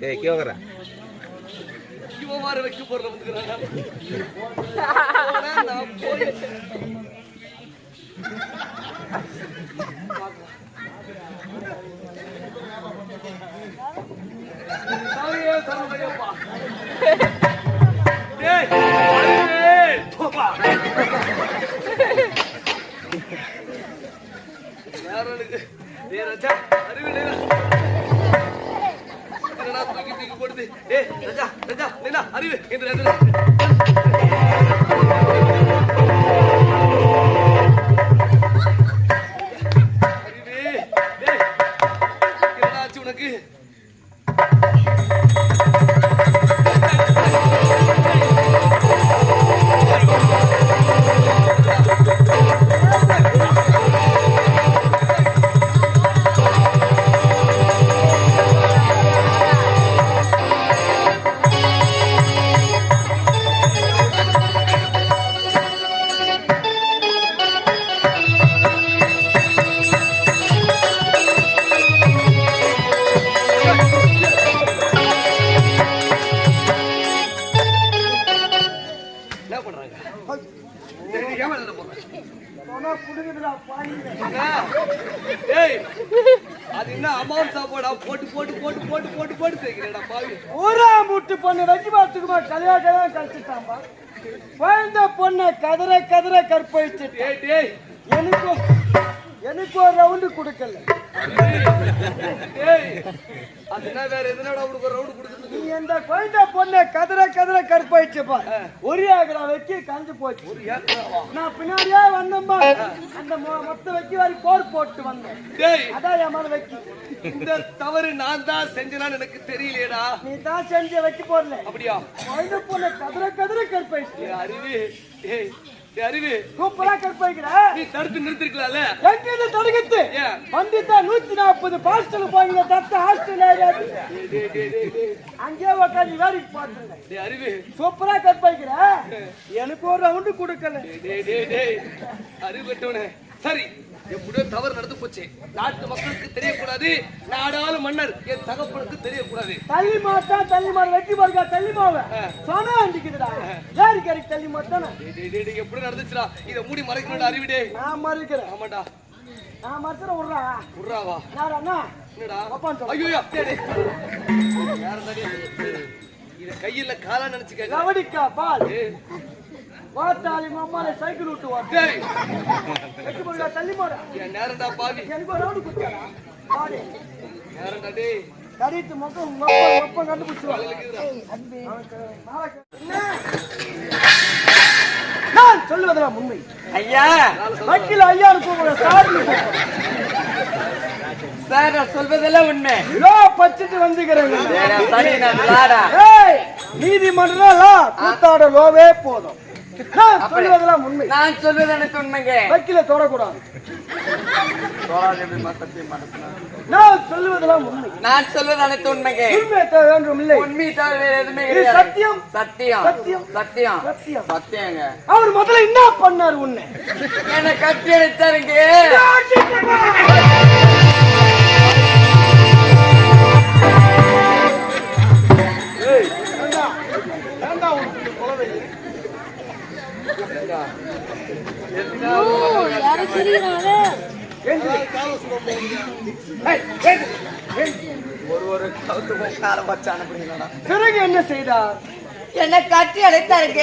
டேய் கேக்குறேன் வேற மாற போடுது? ரஜா ராஜா, ராஜா, அறிவு, என்று போட்டு போட்டு போட்டு சேர்க்கிறேடா பாவி. ஊரா முட்டு பொண்ணு வெட்டி பார்த்துக்குமா கல்யாணம் கல்யாணம் கழிச்சுட்டாம்பா குழந்த பொண்ணை கதற கதற கற்பழிச்சு டேய் டேய். எனக்கு எனக்கு ஒரு ரவுண்டு கொடுக்கல. டேய். அது என்ன வேற எதுனாடா உனக்கு ஒரு ரவுண்டு கொடுக்குறது நீ இந்த குழந்த பொண்ணை கதற கற்பழிச்சுப்பா ஒரே ஆகிற வைக்கி கஞ்சி போச்சு? நான் பின்னாடியே வந்தேன்பா அந்த மொ- மொத்த வைக்கி வரை போர் போட்டு வந்தேன். அதான் என் மேல வைக்கி இந்த தவறு நான் தான் செஞ்சேனான்னு எனக்கு தெரியலையேடா. நீ தான் செஞ்ச வைக்க போடல. அப்படியா? குழந்த கதற கற்பழிச்சு டேய் அறிவு அறிவு சூப்பரா கற்பழிக்கிற நீ தடுத்து நிறுத்திருக்கலாம்ல? எங்க இது தடுக்கத்து? வந்துட்டா நூத்தி நாற்பது பாஸ்டல் போய் தத்த ஹாஸ்டல் அங்கேயே உட்காந்து வேலைக்கு பார்த்துருங்க. அறிவு சூப்பரா கட் பண்ணிக்கிற. எனக்கு ஒரு ரவுண்டு கொடுக்கல. அறிவட்டவனே சரி. எப்படியோ தவறு நடந்து போச்சு. நாட்டு மக்களுக்கு தெரியக்கூடாது. நாடாளு மன்னர் என் தகப்பனுக்கு தெரியக்கூடாது. தள்ளி மாட்டா தள்ளி மாடு வெட்டி பாருக்கா தள்ளி மாவ சொன்னா அண்டிக்குதுடா. யாரு கறி தள்ளி மாட்டானா எப்படி நடந்துச்சுடா? இத மூடி மறைக்கணும்டா அறிவிடே நான் மறுக்கிறேன். ஆமாடா. நான் மறுக்கிற விடுறா உர்றாவா? யார் அண்ணா? என்னடா? அப்பான்னு. ஐயோ நீ இத கையில காலா நினைச்சுக்க கவனிக்கா பால். வாத்தாளி அம்மால சைக்கிள் விட்டு வா டேய். வெட்டி பாருக்கா தள்ளி மாட என் நேரம்டா பாவி. எனக்கு ஒரு ரவுண்டு கொடுத்தாடா பாடு நேரம்டா டேய். கடித்து மொத்தம் மொப்பம் மொப்பம் கண்டுபிடிச்சுவா நான் சொல்லுவதெல்லாம் உண்மை ஐயா. வக்கீல் ஐயா கூப்பிடுற சாரி சார் நான் சொல்வதெல்லாம் உண்மை. லோ பச்சிட்டு ஏய் நீதிமன்றம் கூத்தாட லோவே போதும். நான் சொல்லுவதெல்லாம் உண்மை. நான் சொல்வது எனக்கு உண்மைங்க. வக்கீல தொடக்கூடாது. நான் சொல்லுவதெல்லாம் உண்மை. நான் சொல்வது அனைத்து உண்மைங்க. உண்மை தவிர வேண்டும் இல்லை. உண்மை தவிர வேற எதுவுமே கிடையாது. சத்தியம். சத்தியம். சத்தியம். சத்தியம். சத்தியம். சத்தியங்க. அவர் முதல்ல என்ன பண்ணார் உன்னை? என்ன கட்டி அடிச்சாருங்க. ஒரு ஒரு கவுத்து பிறகு என்ன செய்தார்? என்ன கட்டி அடைத்தாருங்க?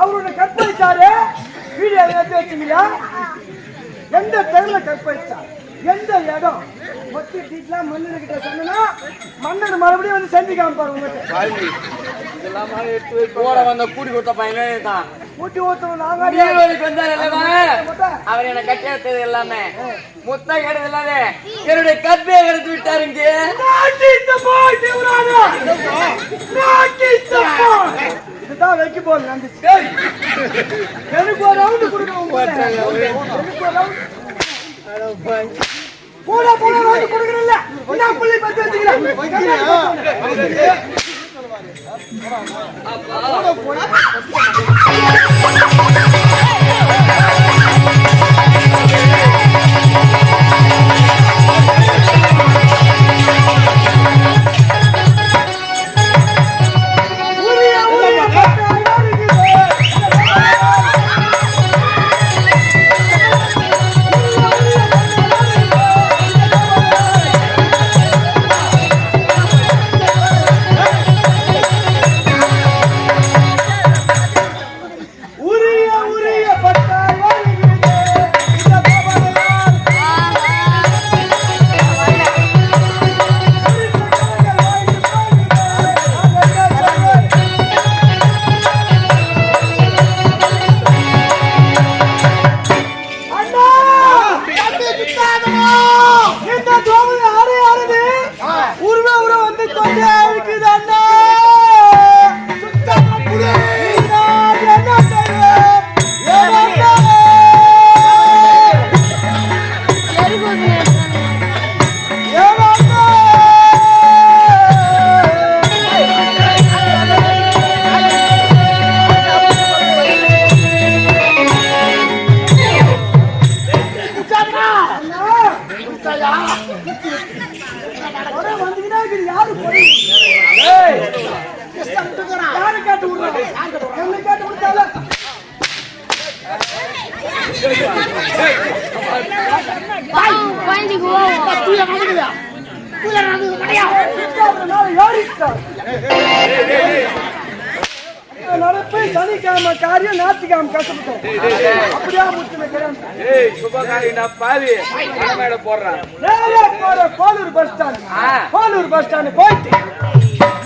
அவருடைய கற்பழிச்சாரு வீடியோ எடுத்து வச்சீங்களா எந்த தெருல கற்பழிச்சார் எந்த இடம் மொத்த டீட்லாம் மன்னன் கிட்ட சொன்னா மன்னன் மறுபடியும் வந்து செஞ்சு காமிப்பாரு உங்ககிட்ட. போட. வந்த கூடி கொடுத்த பையனே தான். ஊட்டி ஊத்தம் நாங்க நீர்வழிக்கு வந்தார் அவர் என்ன கட்டி அடைத்தது எல்லாமே. முத்தா கிடையாது இல்லாத என்னுடைய கற்பியை எடுத்து விட்டாருங்க இதுதான் வைக்க போல நம்பிச்சு எனக்கு ஒரு ரவுண்டு கொடுக்கணும் எனக்கு ஒரு ரவுண்டு போடா போடா ரவுண்டு கொடுக்கறல்ல. என்ன புள்ளி பத்தி வச்சுக்கிறேன். உரிய சுபகாரிடா பாவி. மேல போடுறான். நேரா போற Kolur bus stand Kolur bus stand போயிட்டு.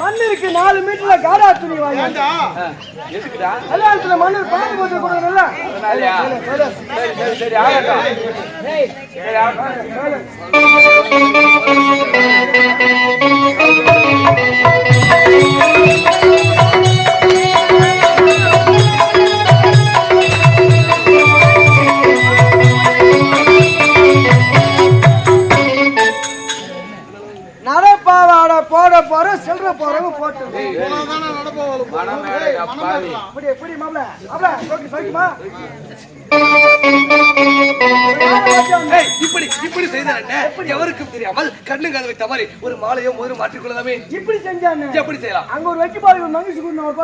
மண்ணிற்கு நாலு மீட்டர்ல காடா துணி வாங்கி. எதுக்குடா? கல்யாணத்துல பாம்பு போட்டு கொடுக்கணும்ல? சரி சரி சரி. ஆகட்டும். சரி ஆகட்டும். போட போற செல்ற போறவங்க போட்டு. இப்படி இப்படி மாப்ள மாப்ள சோக்கி சோக்கிமா ஏய், இப்படி இப்படி எவருக்கும் தெரியாமல் கண்ணு கதவை தவறி ஒரு மாலையோ முதலும் மாற்றிக்கொள்ளலாமே. இப்படி செஞ்சானே. எப்படி செய்யலாம்? அங்க ஒரு வெட்டி பாவி ஒரு மங்கிச்சு கூட ஒரு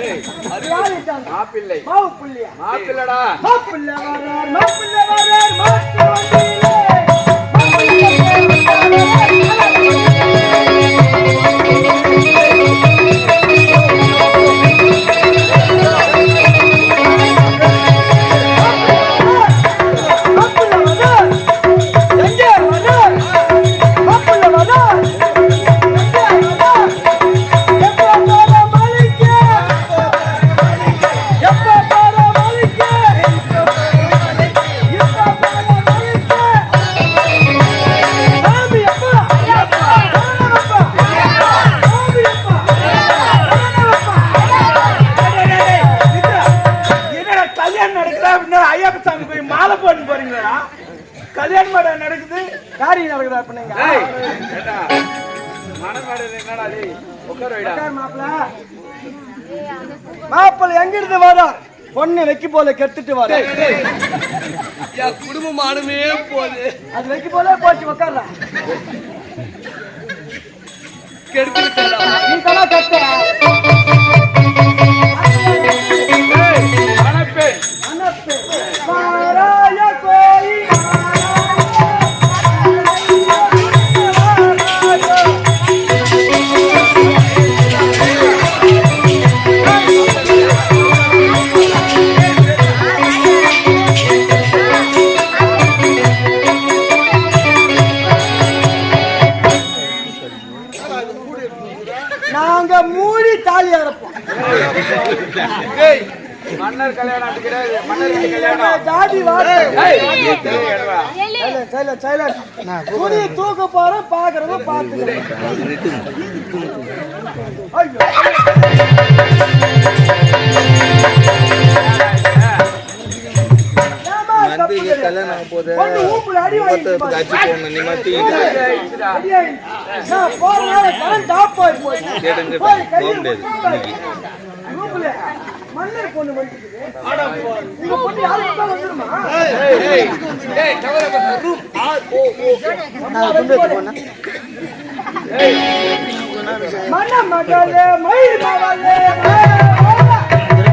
ஏய் மாப்பிள்ளை. மாவு புள்ளியா? மாப்பிள்ளடா. மாப்பிள்ளை வரார் மாப்பிள்ளை மேடம் நடக்குது? காரியம் நடக்குதா பண்ணுங்க மாப்பிள்ளை எங்கிருந்து வரார்? பொண்ணு வைக்க போல கெடுத்துட்டு வர குடும்பம் ஆணுமே போது அது வைக்க போல போச்சு விட்டேன்டா. நீ தானே கத்த வாங்கிட்டு. நான் போறதுனால கரண்ட் ஆஃப் ஆகி கேட்டுங்க, போக முடியாது மன்னர் பொண்ணு வந்துருக்குது. உங்க பொண்ணு வந்துருமா? ஏய் ரூம் ஓ ஓ மன்ன மகளே, மயில் மகளே, மயில் மகளே.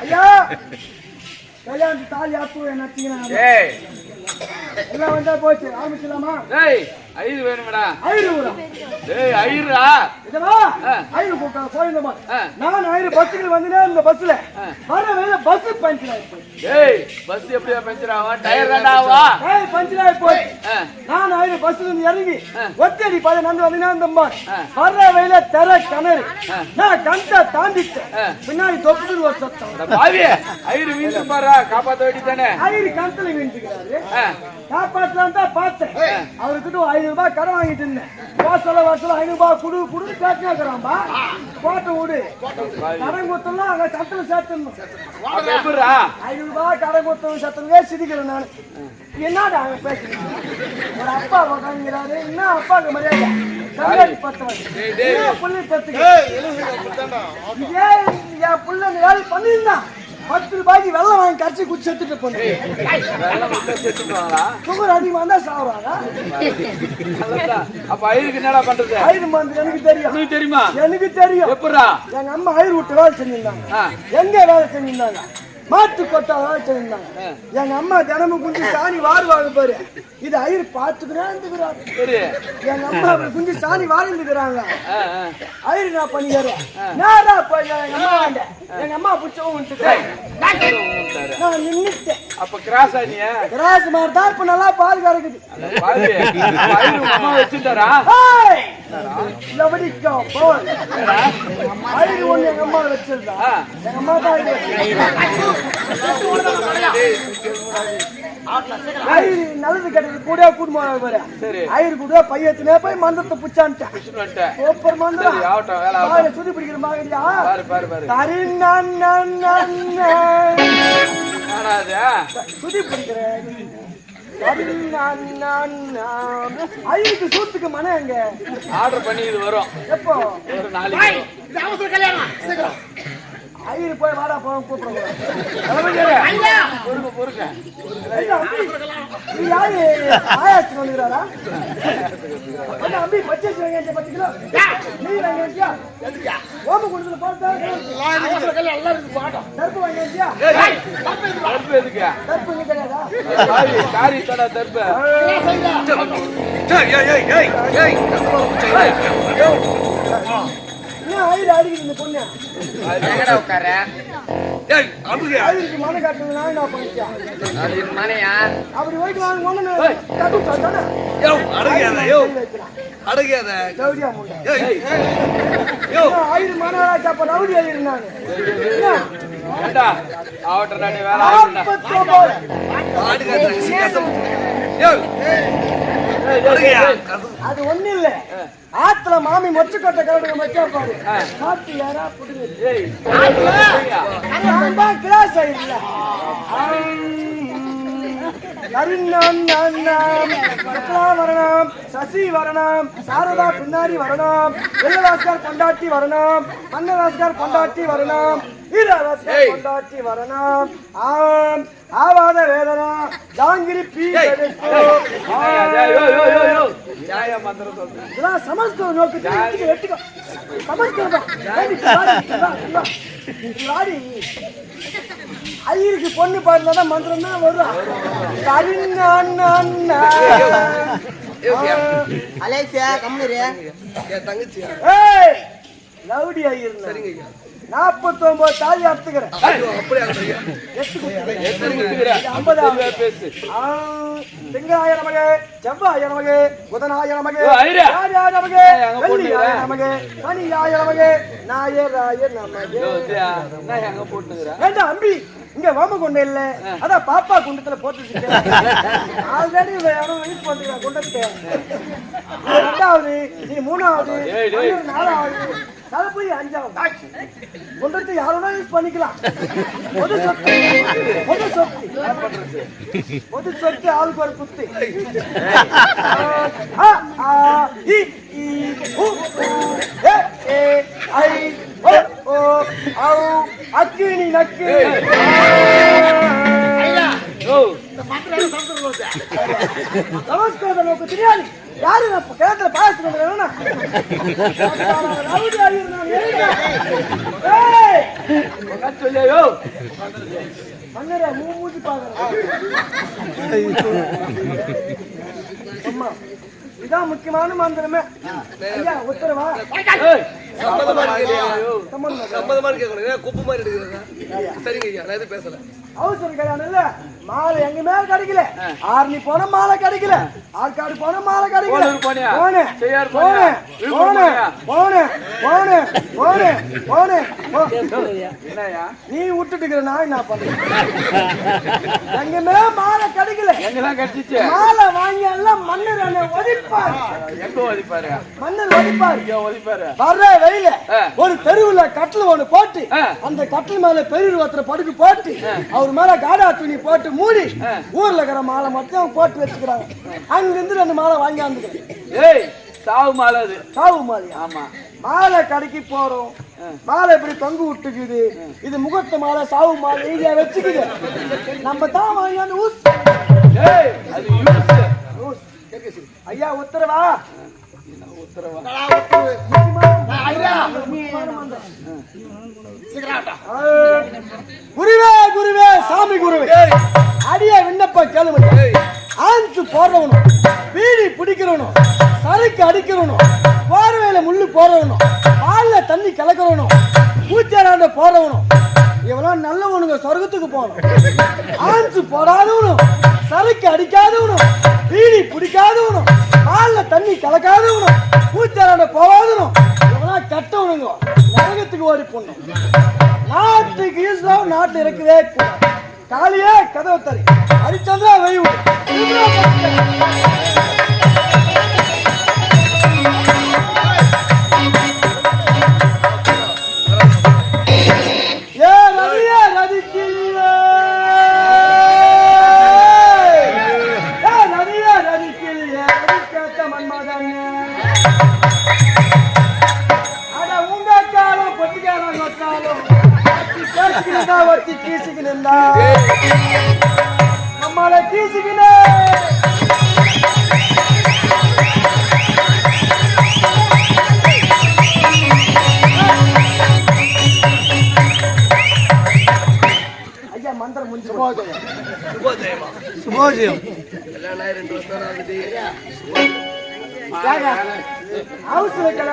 ஐயா கல்யாணத்து தாலி ஆப்பு என்ன எல்லாம் வந்தா போச்சு ஆரம்பிச்சலாமா ஐயர் வேணுமடா. ஐநூறு டேய் ஐயரா இதவா? ஐநூறு கூட்டம் போயிருந்தோமா. நான் ஐநூறு பஸ்ஸுக்கு வந்தேன் இந்த பஸ்ல வர வேலை பஸ் பஞ்சர் ஆயிடுச்சு டேய் பஸ் எப்படியா பஞ்சர் ஆகும்? டயர் தாண்டாவா ஏய் பஞ்சர் ஆகி போச்சு. நான் ஐநூறு பஸ்ல இருந்து இறங்கி ஒத்தடி பாதை நடந்து வந்தீங்கன்னா இந்த வர்ற வழியில தெர கிணறு. நான் கண்ட தாண்டிட்டேன். பின்னாடி தொப்புக்கு ஒரு சத்தம். பாவி ஐயர் வீந்து பாரா காப்பாத்த வேண்டியதானே ஐயரு கணத்துல விழுந்துக்கிறாரு. காப்பாற்றலாம் தான் பார்த்தேன். அவர்கிட்ட ஐநூறு ரூபாய் கடன் வாங்கிட்டு இருந்தேன். வாசல வாசல ஐநூறு ரூபாய் குடு குடு கேட்கிறான்பா போட்ட விடு. கடன் கொடுத்தோம்னா அங்க சத்துல சேர்த்துடணும். ஐநூறு ரூபாய் கடன் கொடுத்தவங்க சத்தமே சிரிக்கிறேன் நான். என்னடா அவன் பேசுறீங்க? ஒரு அப்பா உட்காந்துங்கிறாரு என்ன அப்பாவுக்கு மரியாதை? கல்யாணி பத்தவன் புள்ளி பத்துக்கு இதே என் புள்ள வேலை பண்ணியிருந்தான். பத்து ரூபாய்க்கு வெள்ளம் வாங்கி கரைச்சி குச்சி எடுத்துட்டு போனேன். சுகர் அதிகமா இருந்தா சாவுறாங்க அப்ப ஐயருக்கு என்னடா பண்றது? ஐயர் மருந்து எனக்கு தெரியும். உனக்கு தெரியுமா? எனக்கு தெரியும். எப்படிடா எங்க அம்மா ஐயர் விட்டு வேலை செஞ்சிருந்தாங்க. எங்க வேலை செஞ்சிருந்தாங்க? மாட்டு கொட்டா வேலை செஞ்சிருந்தாங்க எங்க அம்மா தினமும் குஞ்சு சாணி வாருவாங்க பாரு இது ஐயர் பார்த்துக்கிறேன் எங்க அம்மா அப்படி குஞ்சு சாணி ஆ. ஐயர் நான் பண்ணிக்கிறேன். நேரா போய் எங்க அம்மா எங்க அம்மா உண்டாரு. நான் நின்னுட்டேன். அப்ப கிராஸ் ஆனிய? கிராஸ் மாதிரி தான் இப்ப நல்லா பால் கறக்குது. வச்சுட்டாரா ஹாய்! லவடிக்கா போல். ஐயர் ஒண்ணு எங்க அம்மா வச்சிருந்தா. எங்க அம்மா தான் ஐயர் ஐயர் நல்லது கெட்டது கூட போனாங்க பாரு. சரி. ஐயர் கூட பையத்தினே போய் மந்தத்தை புச்சான்ட்டேன் சூப்பர் மந்திரம் சுத்தி பிடிக்கிற மாதிரியா பாரு பாரு பாரு. தரி நான். நான். ஐயருக்கு சூத்துக்கு மன எங்க? ஆர்டர் பண்ணி இது வரும். எப்போ? ஒரு நாளைக்கு ஐயர் போய் வாடா போய் கூப்பிடுறோம். நீ யாரு? ஆயாசத்துக்கு வந்துக்கிறாரா? அம்பி பச்சை வெங்காயம் பத்து கிலோ. நீ வெங்காயம் ஓம கொடுத்துல போட்டா தர்ப்பு எதுக்கு? தர்ப்பு இங்க கிடையாதா? காரி காரி தடா தர்பு ஏய் ஏய் ஏய் ஏய் ஏய் அவட்ட நாடி வேலை ஆகும்டா. ஆடுகாத கசம் யோ அடங்கியா அது ஒண்ணு இல்ல. ஆத்துல மாமி மொச்சு கொட்டை கரடுங்க மச்சா பாரு சாப்பிட்டு யாரா புடுங்க ஏய், போய்யா. தான் கிளாஸ் ஆயிடல வரணும் சசி வரணும் சாரதா பின்னாடி வரணும். வெள்ளவாஸ்கர் கொண்டாட்டி வரணும். மன்னவாஸ்கர் கொண்டாட்டி வரணும். வீரவாஸ்கர் கொண்டாட்டி வரணும். ஆம். ஆவாத வேதனா ஜாங்கிரி பீ? இதெல்லாம் சமஸ்கிருத நோக்கத்தில் சமஸ்கிருதம். ஐயருக்கு பொண்ணு பாருந்தா மந்திரம் தான் வரும் என் தங்கச்சியா? ஏய் லவுடி ஐயர் சரிங்க ஐயா நாற்பத்தி ஒன்பது தாலி அறுத்துக்கிறேன். திங்களாய நமக்கு செவ்வாய நமக்கு புதனாய நமக்கு. வியாழாய நமக்கு வெள்ளியாய. நமக்கு சனியாய நமக்கு ஞாயிறாய நமக்கு அம்பி? இங்க வாம கொண்டு இல்ல. அதான் பாப்பா குண்டத்துல போட்டு ஆல்ரெடி யாரும் யூஸ் பண்றீங்க குண்டத்தை ரெண்டாவது நீ மூணாவது நாலாவது. தளபதி அஞ்சாவது குண்டத்தை யாரோட யூஸ் பண்ணிக்கலாம்? பொது சொத்து. பொது சொத்து. பொது சொத்து ஆளுக்கு ஒரு குத்து. அக்கினி நக்கு யோ, நமஸ்காரம் நோக்கு தெரியாது. யாரு கிணத்துல பாயசம் என்ன சொல்லியா? மன்னரே, மூ மூஞ்சி பாக்குறேன். இதான் முக்கியமான மந்திரமே. ஐயா உத்தரவா? சம்மதமா இருக்கு சம்பந்தம் இருக்கணும் ஏன் குப்பு மாதிரி எடுக்கிறதா சரிங்க ஐயா நான் எதுவும் பேசல. அவசரம் கல்யாணம் இல்ல மாலை எங்குமே கிடைக்கல ஆர்னி போன மாலை கிடைக்கல ஆற்காடு போன மாலை கிடைக்கல கோலூர் போனியா? போனேன் செய்யார் போனியா? போனேன் விழுப்புரம் போனேன் போனேன் போனேன் போனேன் போ. என்னய்யா? நீ விட்டுட்டு இருக்கிற நான் என்ன பண்றேன் எங்குமே மாலை கிடைக்கல எங்கெல்லாம் கிடைச்சிச்சு? மாலை வாங்கி எல்லாம் மன்னர் என்னை ஒதிப்பார் எங்க ஒதிப்பாரு? மன்னர் ஒதிப்பார். வர்ற வெயில. ஒரு தெருவுல கட்டில் ஒண்ணு போட்டு. அந்த கட்டில் மேல பெரிய ஒருத்தர் படுக்கு போட்டு அவர் மேல காடா துணி போட்டு மூடி ஊர்ல இருக்கிற மாலை மட்டும் போட்டு வச்சுக்கிறாங்க அங்க இருந்து ரெண்டு மாலை வாங்கியாந்துக்கிறேன் ஏய், சாவு மாலை அது. சாவு மாலையா ஆமா. மாலை கடைக்கு போறோம். மாலை இப்படி தொங்கு விட்டுக்குது? இது முகூர்த்த மாலை சாவு மாலை இங்க வச்சுக்குது. நம்ம தான் வாங்கியாந்து ஊஸ். ஐயா உத்தரவா. குருவே குருவே சாமி குருவே அடிய விண்ணப்பம் கேளுங்க ஆஞ்சு போடுறவனும் பீடி பிடிக்கிறவனும் சறுக்கு அடிக்கிறவனும் போர்வையில முள்ளு போடுறவனும் பால்ல தண்ணி கலக்கிறவனும் பூச்சாராண்ட போடுறவனும் இவெல்லாம் நல்லவனுங்க சொர்க்கத்துக்கு போகணும் ஆஞ்சு போடாதவனும் சறுக்கு அடிக்காதவனும் பீடி பிடிக்காதவனும் காலில் தண்ணி கலக்காதவனும் பூச்சாராண்ட போகாதவனும் கெட்ட கெட்டவனுங்க. நரகத்துக்கு ஓடி போடணும். நாட்டுக்கு ஈஸ்வரம் நாட்டுல இருக்கவே காலியே கதவை தரி ஹரிச்சந்திரா வெய்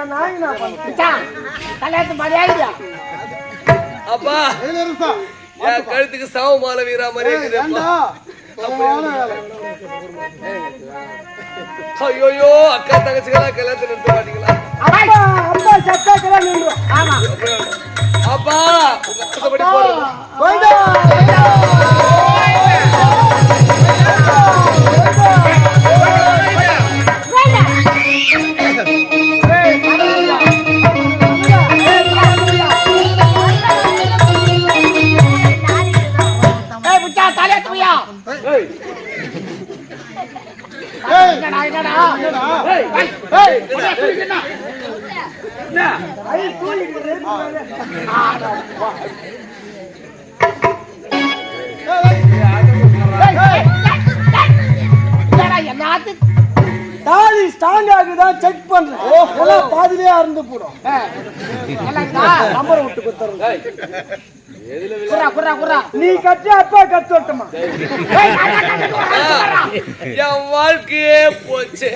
நாய் நான் கல்யாணத்து ஆகிடுயா அப்பா என் கழுத்துக்கு சாவு மாலை வீரா மாதிரி. ஐயோயோ அக்கா தங்கச்சிகளா கல்யாணத்தை நிறுத்த மாட்டீங்களா அப்பா சத்தா கல்யாணம் நின்றும். ஆமா அப்பா என்னடா என்னடா? ஏய் புச்சா துணி என்ன ஐ தூங்கிட்டு என்னடா எல்லாத்து தாலி ஸ்ட்ராங் ஆகுதான் செக் பண்றேன். எல்லாம் பாதிலே அறுந்து போடும். நம்பர் விட்டு கொடுத்துறேன் குறா குறா குறா நீ கட்டி அப்பா கட்டு வரட்டுமா? என் வாழ்க்கையே போச்சா.